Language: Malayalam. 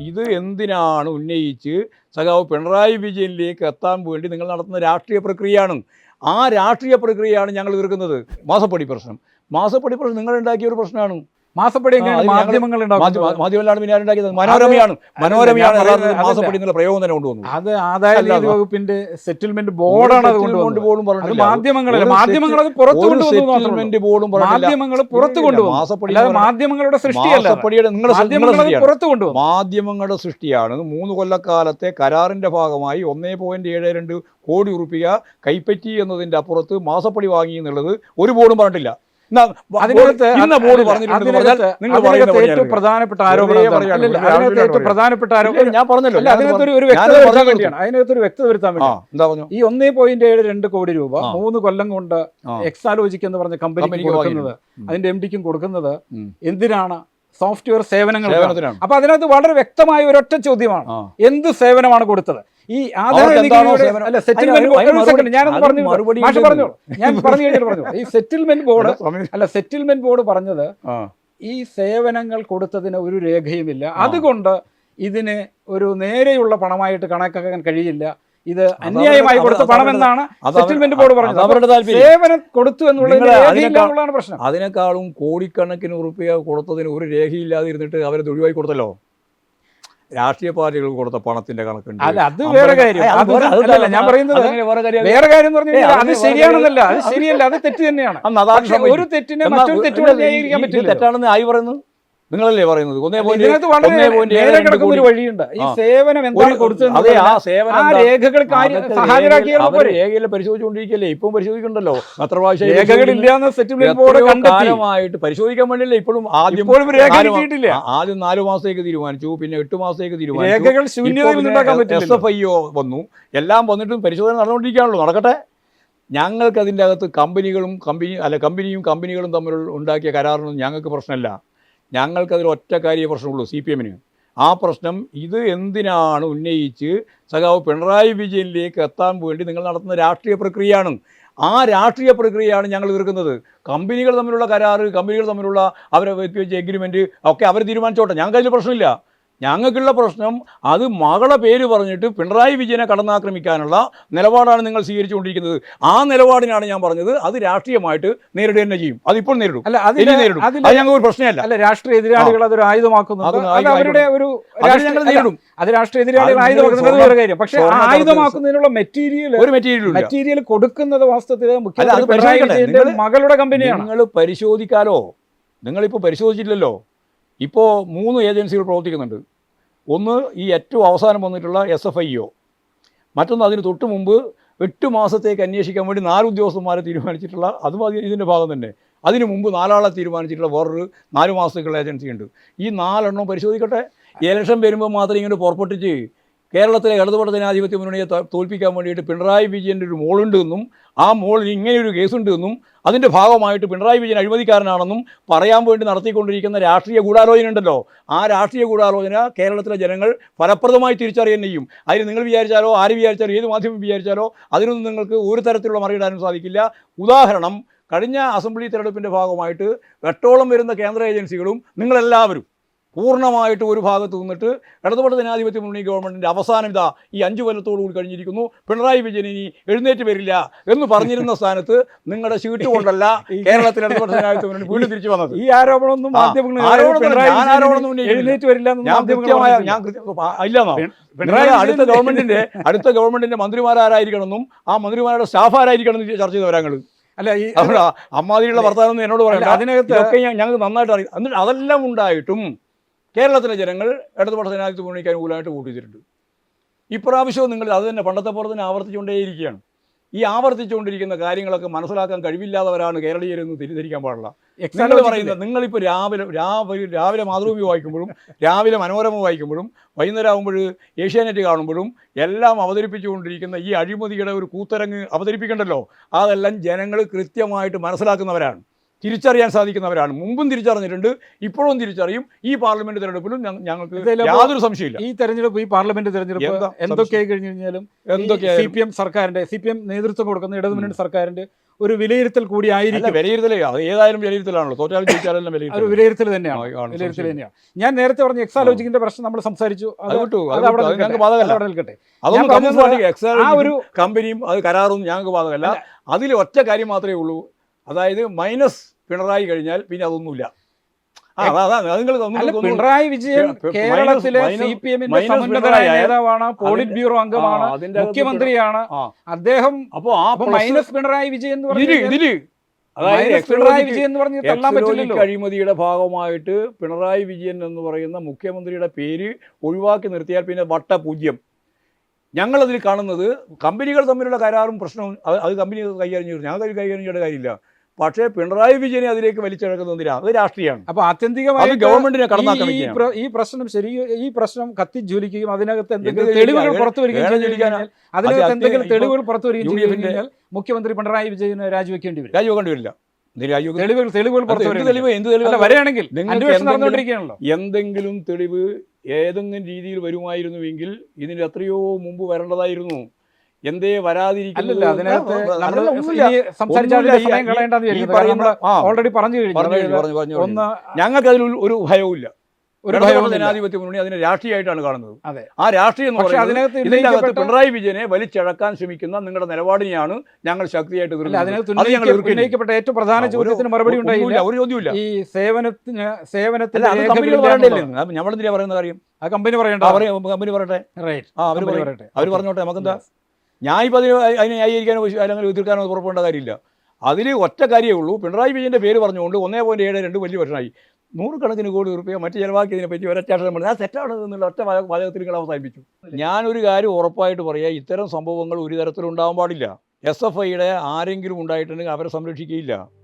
ഇത് എന്തിനാണ് ഉന്നയിച്ച് സഖാവ് പിണറായി വിജയനിലേക്ക് എത്താൻ വേണ്ടി നിങ്ങൾ നടത്തുന്ന രാഷ്ട്രീയ പ്രക്രിയയാണ്? ആ രാഷ്ട്രീയ പ്രക്രിയയാണ് ഞങ്ങൾ തീർക്കുന്നത് മാസപ്പടി പ്രശ്നം. മാസപ്പടി പ്രശ്നം നിങ്ങളുണ്ടാക്കിയ ഒരു പ്രശ്നമാണ്. മാസപ്പടി പിന്നെ മനോരമയാണ്. മനോരമയാണ് പറയുന്നത് മാസപ്പടി എന്നുള്ള പ്രയോഗം തന്നെ കൊണ്ടുവന്നു അത് ആദായ നികുതി വകുപ്പിന്റെ സെറ്റിൽമെന്റ് ബോർഡാണ് അത് കൊണ്ടുവന്നത്. മാധ്യമങ്ങൾ അത് പുറത്തു കൊണ്ടുവന്നു ബോർഡും. മാധ്യമങ്ങൾ പുറത്തു കൊണ്ടുവന്നു. മാസപ്പടി മാധ്യമങ്ങളുടെ സൃഷ്ടിയല്ല നിങ്ങളുടെ പുറത്തു കൊണ്ടുവന്നു. മാധ്യമങ്ങളുടെ സൃഷ്ടിയാണ് മൂന്ന് കൊല്ലക്കാലത്തെ കരാറിന്റെ ഭാഗമായി ഒന്നേ പോയിന്റ് ഏഴ് രണ്ട് കോടി ഉറുപ്പിക കൈപ്പറ്റി എന്നതിന്റെ അപ്പുറത്ത് മാസപ്പടി വാങ്ങി എന്നുള്ളത് ഒരു ബോർഡും പറഞ്ഞിട്ടില്ല. ഇന്ന ബോർഡ് പറഞ്ഞിട്ടുണ്ട് ഏറ്റവും പ്രധാനപ്പെട്ട ആരോപണം ഏറ്റവും പ്രധാനപ്പെട്ട ഞാൻ പറഞ്ഞല്ലോ. ഒരു- ഒരു പറഞ്ഞു. വ്യക്തത വരുത്താൻ വേണ്ടിയാണ്. അതിനകത്ത് ഒരു വ്യക്തത വരുത്താൻ വേണ്ടി ഈ ഒന്നേ പോയിന്റ് ഏഴ് രണ്ട് കോടി രൂപ മൂന്ന് കൊല്ലം കൊണ്ട്. എക്സാലോജിക് എന്ന് പറഞ്ഞ കമ്പനിക്ക് കൊടുക്കുന്നത് അതിന്റെ എം ഡിക്കും കൊടുക്കുന്നത് എന്തിനാണ്? സോഫ്റ്റ്വെയർ സേവനങ്ങൾ അപ്പൊ അതിനകത്ത് വളരെ വ്യക്തമായ ഒരൊറ്റ ചോദ്യമാണ്. എന്ത് സേവനമാണ് കൊടുത്തത്? ഈ സേവനം? അല്ല സെറ്റിൽമെന്റ് ഞാനൊന്ന് പറഞ്ഞു ഞാൻ പറഞ്ഞു കഴിഞ്ഞിട്ട് പറഞ്ഞു ഈ സെറ്റിൽമെന്റ് ബോർഡ് അല്ല സെറ്റിൽമെന്റ് ബോർഡ് പറഞ്ഞത് ഈ സേവനങ്ങൾ കൊടുത്തതിന് ഒരു രേഖയുമില്ല. അതുകൊണ്ട് ഇതിന് ഒരു നേരെയുള്ള പണമായിട്ട് കണക്കാക്കാൻ കഴിയില്ല. ഇത് അന്യായമായി കൊടുത്ത പണമെന്നാണ് സെറ്റിൽമെന്റ് ബോർഡ് പറഞ്ഞത്. അവരുടെ സേവനം കൊടുത്തു എന്നുള്ള എന്നുള്ളതാണ് പ്രശ്നം. അതിനേക്കാളും കോടിക്കണക്കിന് ഉറുപ്പിക കൊടുത്തതിന് ഒരു രേഖയില്ലാതിരുന്നിട്ട് അവരെ ഒഴിവാക്കി കൊടുത്തല്ലോ? രാഷ്ട്രീയ പാർട്ടികൾ കൊടുത്ത പണത്തിന്റെ കണക്കുണ്ട്. അല്ല അത് വേറെ കാര്യം. അല്ല, അത് വേറെ- അത് അല്ലല്ല, ഞാൻ പറയുന്നത് വേറെ കാര്യം എന്ന് പറഞ്ഞു അത് ശരിയാണെന്നല്ല അത് ശരിയല്ല അത് തെറ്റ് തന്നെയാണ്. ഒരു തെറ്റിനെ മറ്റൊരു പറ്റില്ല തെറ്റാണെന്ന് ആയി പറയുന്നത് നിങ്ങളല്ലേ പറയുന്നത്? ഒന്നേ പോയിന്റ്. വഴിയുണ്ട്. ഈ സേവനം എന്താണ് ഒരു- അതെ ആ സേവനം രേഖയിൽ- പരിശോധിച്ചുകൊണ്ടിരിക്കല്ലേ ഇപ്പം പരിശോധിക്കണ്ടല്ലോ? അത്ര പ്രാവശ്യം രേഖകളില്ലാന്ന് സെറ്റിൽമെന്റ് ബോർഡ് എത്രയോ കണ്ടെത്തി. കാലമായിട്ട് പരിശോധിക്കാൻ വേണ്ടിയല്ലേ ഇപ്പോഴും ആദ്യം ആദ്യം നാലു മാസത്തേക്ക് തീരുമാനിച്ചു പിന്നെ എട്ട് മാസത്തേക്ക് തീരുമാനിച്ചു. എസ് എഫ് വന്നു. എല്ലാം വന്നിട്ടും പരിശോധന നടന്നുകൊണ്ടിരിക്കുകയാണല്ലോ. നടക്കട്ടെ. ഞങ്ങൾക്ക് അതിന്റെ അകത്ത് കമ്പനികളും കമ്പനി അല്ല കമ്പനിയും കമ്പനികളും തമ്മിൽ ഉണ്ടാക്കിയ കരാറിനൊന്നും ഞങ്ങൾക്ക് പ്രശ്നമല്ല. ഞങ്ങൾക്കതിൽ ഒറ്റ കാര്യ പ്രശ്നമുള്ളൂ സി പി എമ്മിന്. ആ പ്രശ്നം ഇത് എന്തിനാണ് ഉന്നയിച്ച് സഖാവ് പിണറായി വിജയനിലേക്ക് എത്താൻ വേണ്ടി നിങ്ങൾ നടത്തുന്ന രാഷ്ട്രീയ പ്രക്രിയയാണ്? ആ രാഷ്ട്രീയ പ്രക്രിയയാണ് ഞങ്ങൾ എതിർക്കുന്നത്. കമ്പനികൾ തമ്മിലുള്ള കരാറ് കമ്പനികൾ തമ്മിലുള്ള അവരെ എഗ്രിമെന്റ് ഒക്കെ അവർ തീരുമാനിച്ചോട്ടെ. ഞങ്ങൾക്ക് അതിൽ പ്രശ്നമില്ല. ഞങ്ങൾക്കുള്ള പ്രശ്നം അത് മകളെ പേര് പറഞ്ഞിട്ട് പിണറായി വിജയനെ കടന്നാക്രമിക്കാനുള്ള നിലപാടാണ് നിങ്ങൾ സ്വീകരിച്ചുകൊണ്ടിരിക്കുന്നത്. ആ നിലപാടിനാണ് ഞാൻ പറഞ്ഞത്. അത് രാഷ്ട്രീയമായിട്ട് നേരിടുക തന്നെ ചെയ്യും. അതിപ്പോൾ നേരിടും. അല്ല അത് നേരിടും. അത് ഞങ്ങൾക്ക് ഒരു പ്രശ്നമല്ല. അല്ല രാഷ്ട്രീയ എതിരാളികൾ അതൊരു ആയുധമാക്കുന്നത് അവരുടെ ഒരു ഞങ്ങൾ നേരിടും. അത് രാഷ്ട്രീയ എതിരാളികൾ ആയുധമാക്കുന്നത് വേറെ കാര്യം. പക്ഷെ ആയുധമാക്കുന്നതിനുള്ള മെറ്റീരിയൽ ഒരു മെറ്റീരിയൽ മെറ്റീരിയൽ കൊടുക്കുന്നത് വാസ്തവത്തിൽ മുഖ്യമന്ത്രി മകളുടെ കമ്പനിയാണ്. നിങ്ങൾ പരിശോധിക്കാലോ. നിങ്ങളിപ്പോൾ പരിശോധിച്ചില്ലല്ലോ ഇപ്പോൾ മൂന്ന് ഏജൻസികൾ പ്രവർത്തിക്കുന്നുണ്ട്. ഒന്ന് ഈ ഏറ്റവും അവസാനം വന്നിട്ടുള്ള എസ് എഫ് ഐ ഒ മറ്റൊന്ന് അതിന് തൊട്ട് മുമ്പ് എട്ട് മാസത്തേക്ക് അന്വേഷിക്കാൻ വേണ്ടി നാല് ഉദ്യോഗസ്ഥന്മാരെ തീരുമാനിച്ചിട്ടുള്ള അതും ഇതിന്റെ ഭാഗം തന്നെ. അതിനു മുമ്പ് നാലാളെ തീരുമാനിച്ചിട്ടുള്ള വേറൊരു നാല് മാസത്തേക്കുള്ള ഏജൻസി ഉണ്ട് ഈ നാലെണ്ണം പരിശോധിക്കട്ടെ. ഇലക്ഷൻ വരുമ്പോൾ മാത്രം ഇങ്ങോട്ട് പുറപ്പെട്ടിട്ട് കേരളത്തിലെ ഇടതുപട ജനാധിപത്യ മുന്നണിയെ തോൽപ്പിക്കാൻ വേണ്ടിയിട്ട് പിണറായി വിജയന്റെ ഒരു മോളുണ്ട് എന്നും ആ മോളിൽ ഇങ്ങനെയൊരു കേസുണ്ട് എന്നും അതിന്റെ ഭാഗമായിട്ട് പിണറായി വിജയൻ അഴിമതിക്കാരനാണെന്നും പറയാൻ വേണ്ടി നടത്തിക്കൊണ്ടിരിക്കുന്ന രാഷ്ട്രീയ ഗൂഢാലോചന ഉണ്ടല്ലോ. ആ രാഷ്ട്രീയ ഗൂഢാലോചന കേരളത്തിലെ ജനങ്ങൾ ഫലപ്രദമായി തിരിച്ചറിയാൻ ചെയ്യും. അതിന് നിങ്ങൾ വിചാരിച്ചാലോ ആര് വിചാരിച്ചാലോ ഏത് മാധ്യമം വിചാരിച്ചാലോ അതിനൊന്നും നിങ്ങൾക്ക് ഒരു തരത്തിലുള്ള മറിയിടാനും സാധിക്കില്ല. ഉദാഹരണം കഴിഞ്ഞ അസംബ്ലി തെരഞ്ഞെടുപ്പിന്റെ ഭാഗമായിട്ട് എട്ടോളം വരുന്ന കേന്ദ്ര ഏജൻസികളും നിങ്ങളെല്ലാവരും പൂർണമായിട്ട് ഒരു ഭാഗത്ത് നിന്നിട്ട് ഇടതുപക്ഷ ജനാധിപത്യ മുന്നണി ഗവൺമെന്റിന്റെ അവസാനം ഇതാ ഈ അഞ്ച് കൊല്ലത്തോടു കൂടി കഴിഞ്ഞിരിക്കുന്നു. പിണറായി വിജയൻ ഇനി എഴുന്നേറ്റ് വരില്ല എന്ന് പറഞ്ഞിരുന്ന സ്ഥാനത്ത് നിങ്ങളുടെ ഷീറ്റ് കൊണ്ടല്ല കേരളത്തിൽ ഇടതുപക്ഷ ജനാധിപത്യ മുന്നണി വീണ്ടും തിരിച്ചു വന്നത്. ഈ ആരോപണമൊന്നും. എഴുന്നേറ്റ് വരില്ല ഞാൻ കൃത്യമായ ഞാൻ ഇല്ലെന്നോ പിണറായി അടുത്ത ഗവൺമെന്റിന്റെ അടുത്ത ഗവൺമെന്റിന്റെ മന്ത്രിമാരായിരിക്കണമെന്നും ആ മന്ത്രിമാരുടെ സ്റ്റാഫ് ആരായിരിക്കണം എന്ന് ചർച്ച ചെയ്തവരാ വരാങ്ങൾ അല്ല ഈ അമ്മാതിരിയുള്ള വർത്തമാനം എന്നോട് പറയാം അതിനകത്ത് ഞങ്ങൾക്ക് നന്നായിട്ട് അറിയാം. എന്നിട്ട് അതെല്ലാം ഉണ്ടായിട്ടും കേരളത്തിലെ ജനങ്ങൾ ഇടതുപക്ഷ ജനാധിപത്യ മുന്നണിക്ക് അനുകൂലമായിട്ട് വോട്ട് ചെയ്തിട്ടുണ്ട്. ഇപ്രാവശ്യവും നിങ്ങൾ അത് തന്നെ പണ്ടത്തെ പോലെ തന്നെ ആവർത്തിച്ചുകൊണ്ടേയിരിക്കുകയാണ്. ഈ ആവർത്തിച്ചുകൊണ്ടിരിക്കുന്ന കാര്യങ്ങളൊക്കെ മനസ്സിലാക്കാൻ കഴിവില്ലാത്തവരാണ് കേരളീയരെന്ന് തിരിധരിക്കാൻ പാടില്ല. നിങ്ങൾ എക്സാലോജിക്കില്ലേ? പറയുന്നത് നിങ്ങളിപ്പോൾ രാവിലെ രാവിലെ രാവിലെ മാതൃഭൂമി വായിക്കുമ്പോഴും രാവിലെ മനോരമ വായിക്കുമ്പോഴും വൈകുന്നേരം ആകുമ്പോൾ ഏഷ്യാനെറ്റ് കാണുമ്പോഴും എല്ലാം അവതരിപ്പിച്ചുകൊണ്ടിരിക്കുന്ന ഈ അഴിമതിയുടെ ഒരു കൂത്തരങ്ങ് അവതരിപ്പിക്കണ്ടല്ലോ? അതെല്ലാം ജനങ്ങൾ കൃത്യമായിട്ട് മനസ്സിലാക്കുന്നവരാണ്. തിരിച്ചറിയാൻ സാധിക്കുന്നവരാണ്. മുമ്പും തിരിച്ചറിഞ്ഞിട്ടുണ്ട് ഇപ്പോഴും തിരിച്ചറിയും. ഈ പാർലമെന്റ് തെരഞ്ഞെടുപ്പിലും ഞങ്ങൾക്ക് യാതൊരു സംശയമില്ല ഈ തെരഞ്ഞെടുപ്പ് ഈ പാർലമെന്റ് തെരഞ്ഞെടുപ്പ് എന്താ എന്തൊക്കെയായി കഴിഞ്ഞു കഴിഞ്ഞാലും എന്തൊക്കെയാണ് സി പി എം സർക്കാരിന്റെ സി പി എം നേതൃത്വം കൊടുക്കുന്ന ഇടതുമുന്നണി സർക്കാരിന്റെ ഒരു വിലയിരുത്തൽ കൂടി ആയിരിക്കും. വിലയിരുത്തലേ അത് ഏതായാലും വിലയിരുത്തലാണല്ലോ. തോറ്റാലും ജയിച്ചാലും ഒരു വിലയിരുത്തൽ വിലയിരുത്തൽ തന്നെയാണ്. വിലയിരുത്തൽ തന്നെയാണ്. ഞാൻ നേരത്തെ പറഞ്ഞ എക്സാലോജിക്കിന്റെ പ്രശ്നം നമ്മൾ സംസാരിച്ചു. അത് കമ്പനിയും അത് കരാറും ഞങ്ങൾക്ക് ബാധകമല്ല. അതിൽ ഒറ്റ കാര്യം മാത്രമേ ഉള്ളൂ. അതായത് മൈനസ് പിണറായി കഴിഞ്ഞാൽ പിന്നെ അതൊന്നുമില്ല. പിണറായി വിജയൻ കേരളത്തിലെ സി പി എമ്മിന്റെ നേതാവാണ് പോളിറ്റ് ബ്യൂറോ അംഗമാണ് മുഖ്യമന്ത്രിയാണ്. അദ്ദേഹം അപ്പോ മൈനസ് പിണറായി വിജയൻ എന്ന് അതായത് പിണറായി വിജയൻ എന്ന് പറഞ്ഞ് തള്ളാൻ പറ്റില്ലല്ലോ. അഴിമതിയുടെ ഭാഗമായിട്ട് പിണറായി വിജയൻ എന്ന് പറയുന്ന മുഖ്യമന്ത്രിയുടെ പേര് ഒഴിവാക്കി നിർത്തിയാൽ പിന്നെ വട്ട പൂജ്യം. ഞങ്ങളതിൽ കാണുന്നത് കമ്പനികൾ തമ്മിലുള്ള കരാറും പ്രശ്നവും അത് കമ്പനി കൈകാര്യം ചെയ്തു. ഞങ്ങൾക്ക് കൈകാര്യം ചെയ്യേണ്ട കാര്യമില്ല. പക്ഷേ പിണറായി വിജയനെ അതിലേക്ക് വലിച്ചിഴക്കുന്നതിന് അത് രാഷ്ട്രീയമാണ്. അപ്പൊ അത് ആത്യന്തികമായി ഗവൺമെന്റിനെ ഈ കടന്നാക്രമിക്കുകയാണ് ഈ പ്രശ്നം ശരി ഈ പ്രശ്നം കത്തിജ്വലിക്കുകയും അതിനകത്ത് എന്തെങ്കിലും തെളിവുകൾ പുറത്തു വരികയും അതിനകത്ത് എന്തെങ്കിലും തെളിവുകൾ പുറത്തു വരികയും കഴിഞ്ഞാൽ മുഖ്യമന്ത്രി പിണറായി വിജയന് രാജിവെക്കേണ്ടി വരും. രാജിവെക്കേണ്ടി വരില്ല. തെളിവുകൾ തെളിവുകൾ പുറത്തു തെളിവ്? എന്ത് തെളിവ്? എന്തെങ്കിലും- എന്തെങ്കിലും തെളിവ് ഏതെങ്കിലും രീതിയിൽ വരുമായിരുന്നുവെങ്കിൽ ഇതിന് എത്രയോ മുമ്പ് വരേണ്ടതായിരുന്നു. എന്തേ നമ്മൾ ഓൾറെഡി പറഞ്ഞു കഴിഞ്ഞു. ഒന്ന് ഞങ്ങൾക്ക് അതിൽ ഒരു ഭയവുമില്ല ഒരു ജനാധിപത്യ മുന്നണി അതിനെ രാഷ്ട്രീയമായിട്ടാണ് കാണുന്നത്. ആ രാഷ്ട്രീയം എന്ന് പക്ഷെ പറയുന്നത് അതിനകത്ത് ഇതിന്റെ അകത്ത് പിണറായി വിജയനെ വലിച്ചിഴക്കാൻ ശ്രമിക്കുന്ന നിങ്ങളുടെ നിലപാടിനെയാണ് ഞങ്ങൾ ശക്തിയായിട്ട് ഉന്നയിക്കപ്പെട്ട ഏറ്റവും പ്രധാന ചോദ്യത്തിന് മറുപടി ഉണ്ടായില്ല. ഒരു ചോദ്യമില്ല ഈ സേവനത്തിന് അല്ല സേവനത്തിന്റെ കമ്പനികൾ പറയണ്ടല്ലേ പറയുന്ന കാര്യം? ആ കമ്പനി പറയണ്ട. കമ്പനി പറയട്ടെ. റൈറ്റ് ആ അവർ പറയട്ടെ. അവർ പറഞ്ഞോട്ടെ നമുക്കെന്താ? ഞാൻ ഇപ്പോൾ അതിന് അതിനെ ന്യായീകരിക്കാനോ അല്ലെങ്കിൽ എതിർക്കാനോ പുറപ്പെടേണ്ട കാര്യമില്ല. അതിൽ ഒറ്റ കാര്യമേ ഉള്ളൂ. പിണറായി വിജയന്റെ പേര് പറഞ്ഞുകൊണ്ട് ഒന്നേ പോയിന്റ് ഏഴ് രണ്ട് വലിയ വർഷമായി നൂറുകണക്കിന് കോടി റുപ്യ മറ്റ് ചിലവാക്കിയതിനെ പറ്റി ഒരച്ചാട്ടം പറഞ്ഞു. ആ സെറ്റാണ് എന്നുള്ള ഒറ്റ വാചക- വാചകത്തിൽ നിങ്ങൾ അവസാനിപ്പിച്ചു. ഞാനൊരു കാര്യം ഉറപ്പായിട്ട് പറയാം. ഇത്തരം സംഭവങ്ങൾ ഒരു തരത്തിലുണ്ടാകാൻ പാടില്ല. എസ് എഫ് ഐയുടെ ആരെങ്കിലും ഉണ്ടായിട്ടുണ്ടെങ്കിൽ അവരെ സംരക്ഷിക്കുകയില്ല.